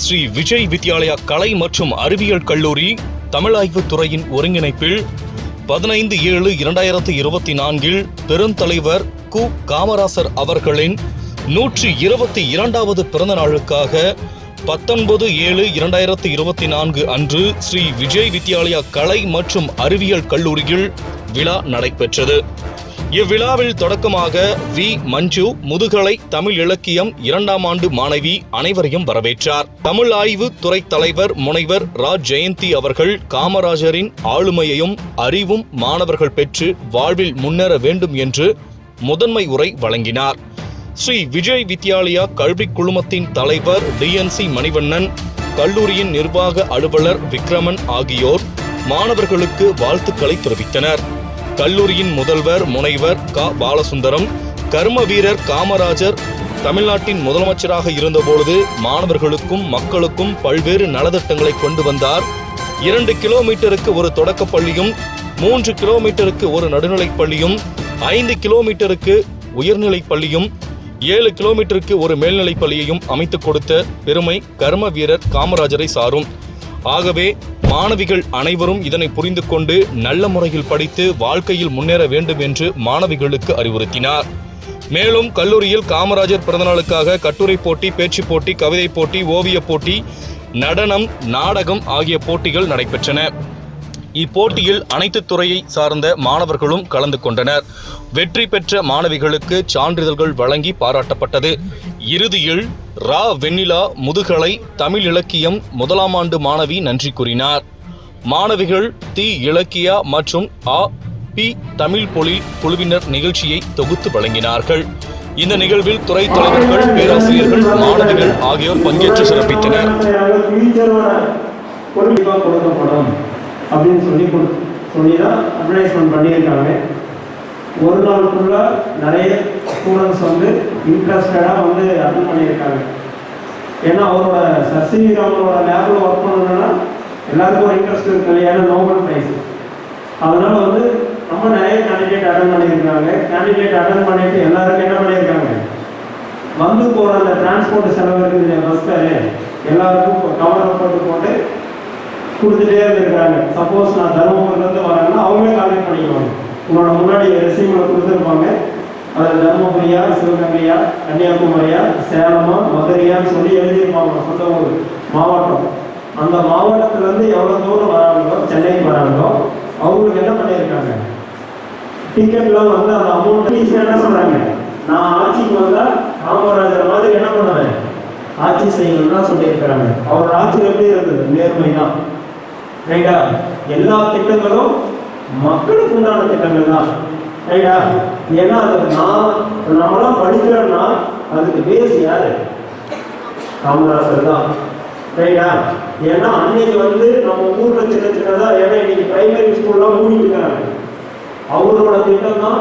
ஸ்ரீ விஜய் வித்யாலயா கலை மற்றும் அறிவியல் கல்லூரி தமிழாய்வுத் துறையின் ஒருங்கிணைப்பில் பதினைந்து ஏழு இரண்டாயிரத்தி இருபத்தி நான்கில் பெருந்தலைவர் கு. காமராசர் அவர்களின் நூற்றி இருபத்தி இரண்டாவது பிறந்த நாளுக்காக பத்தொன்பது ஏழு இரண்டாயிரத்தி இருபத்தி நான்கு அன்று ஸ்ரீ விஜய் வித்யாலயா கலை மற்றும் அறிவியல் கல்லூரியில் விழா நடைபெற்றது. இவ்விழாவில் தொடக்கமாக வி. மஞ்சு முதுகலை தமிழ் இலக்கியம் இரண்டாம் ஆண்டு மாணவி அனைவரையும் வரவேற்றார். தமிழ் ஆய்வு துறை தலைவர் முனைவர் ரா. ஜெயந்தி அவர்கள் காமராஜரின் ஆளுமையையும் அறிவும் மாணவர்கள் பெற்று வாழ்வில் முன்னேற வேண்டும் என்று முதன்மை உரை வழங்கினார். ஸ்ரீ விஜய் வித்யாலயா கல்விக் குழுமத்தின் தலைவர் டிஎன்சி மணிவண்ணன் கல்லூரியின் நிர்வாக அலுவலர் விக்ரமன் ஆகியோர் மாணவர்களுக்கு வாழ்த்துக்களை தெரிவித்தனர். கல்லூரியின் முதல்வர் முனைவர் க. பாலசுந்தரம் கர்ம வீரர் காமராஜர் தமிழ்நாட்டின் முதலமைச்சராக இருந்தபொழுது மாணவர்களுக்கும் மக்களுக்கும் பல்வேறு நலத்திட்டங்களை கொண்டு வந்தார். இரண்டு கிலோமீட்டருக்கு ஒரு தொடக்கப் பள்ளியும் மூன்று கிலோமீட்டருக்கு ஒரு நடுநிலைப் பள்ளியும் ஐந்து கிலோமீட்டருக்கு உயர்நிலைப் பள்ளியும் ஏழு கிலோமீட்டருக்கு ஒரு மேல்நிலைப் பள்ளியையும் அமைத்துக் கொடுத்த பெருமை கர்ம வீரர் காமராஜரை சாரும். ஆகவே மாணவிகள் அனைவரும் இதனை புரிந்து கொண்டு நல்ல முறையில் படித்து வாழ்க்கையில் முன்னேற வேண்டும் என்று மாணவிகளுக்கு அறிவுறுத்தினார். மேலும் கல்லூரியில் காமராஜர் பிறந்தநாளுக்காக கட்டுரை போட்டி பேச்சு போட்டி கவிதை போட்டி ஓவியப் போட்டி நடனம் நாடகம் ஆகிய போட்டிகள் நடைபெற்றன. இப்போட்டியில் அனைத்து துறையை சார்ந்த மாணவர்களும் கலந்து கொண்டனர். வெற்றி பெற்ற மாணவிகளுக்கு சான்றிதழ்கள் வழங்கி பாராட்டப்பட்டது. இறுதியில் ரா வெண்ணிலா முதுகலை தமிழ் இலக்கியம் முதலாம் ஆண்டு மாணவி நன்றி கூறினார். மாணவிகள் தி இலக்கியா மற்றும் ஆ பி தமிழ் பொழில் குழுவினர் நிகழ்ச்சியை தொகுத்து வழங்கினார்கள். இந்த நிகழ்வில் துறை தலைவர்கள் பேராசிரியர்கள் மாணவிகள் ஆகியோர் பங்கேற்று சிறப்பித்தனர். அப்படின்னு சொல்லி சொல்லி தான் அட்வர்டைஸ்மெண்ட் பண்ணியிருக்காங்க. ஒரு நாள் ஃபுல்லாக நிறைய ஸ்டூடெண்ட்ஸ் வந்து இன்ட்ரெஸ்டடாக வந்து அட்டன் பண்ணியிருக்காங்க. ஏன்னா அவரோட சசிவி அவங்களோட லேபில் ஒர்க் பண்ணணும்னா எல்லாருக்கும் ஒரு இன்ட்ரெஸ்ட் இருக்கு ஏன்னா நோபல் ப்ரைஸ் அதனால வந்து ரொம்ப நிறைய கேண்டிடேட் அட்டன் பண்ணியிருக்காங்க கேண்டிடேட் அட்டன் பண்ணிட்டு எல்லாருக்கும் என்ன பண்ணியிருக்காங்க? வந்து போகிற அந்த டிரான்ஸ்போர்ட் செலவு இருக்குது இல்லையா பஸ் எல்லாருக்கும் கவர் போட்டு போட்டு கொடுத்துட்டே இருந்திருக்காங்க சப்போஸ் நான் தருமபுரிலேருந்து வரேன்னா அவங்களே கான்டாக்ட் பண்ணிக்குவாங்க. உங்களோட முன்னாடி ரெசியூமில் கொடுத்துருப்பாங்க. அதில் தர்மபுரியா சிவகங்கையா கன்னியாகுமரியா சேலமா மதுரையான்னு சொல்லி எழுதியிருப்பாங்க சொந்த ஊர் மாவட்டம். அந்த மாவட்டத்திலேருந்து எவ்வளோ தூரம் வராங்களோ சென்னைக்கு வராங்களோ அவங்களுக்கு என்ன பண்ணியிருக்காங்க? டிக்கெட்லாம் வந்து அந்த அமௌண்ட் ஈஸியாக என்ன சொல்கிறாங்க நான் ஆட்சிக்கு வந்தால் காமராஜர் மாதிரி என்ன பண்ணுவேன்? ஆட்சி செய்யணும்னா சொல்லியிருக்கிறாங்க. அவர் ஆட்சி எப்படி இருந்தது? நேர்மை தான் ரைட்டா எல்லா திட்டங்களும் மக்களுக்கு உண்டான திட்டங்கள் தான். ரைட்டா ஏன்னா அது நான் நம்மளாம் படிக்கிறோம்னா அதுக்கு பேஸ் யாரு? காமராசர் தான். ரைட்டா ஏன்னா அன்னைக்கு வந்து நம்ம ஊர்ல சின்ன சின்னதா ஏன்னா இன்னைக்கு பிரைமரி ஸ்கூல்லாம் மூடிட்டு இருக்காங்க. அவரோட திட்டம் தான்.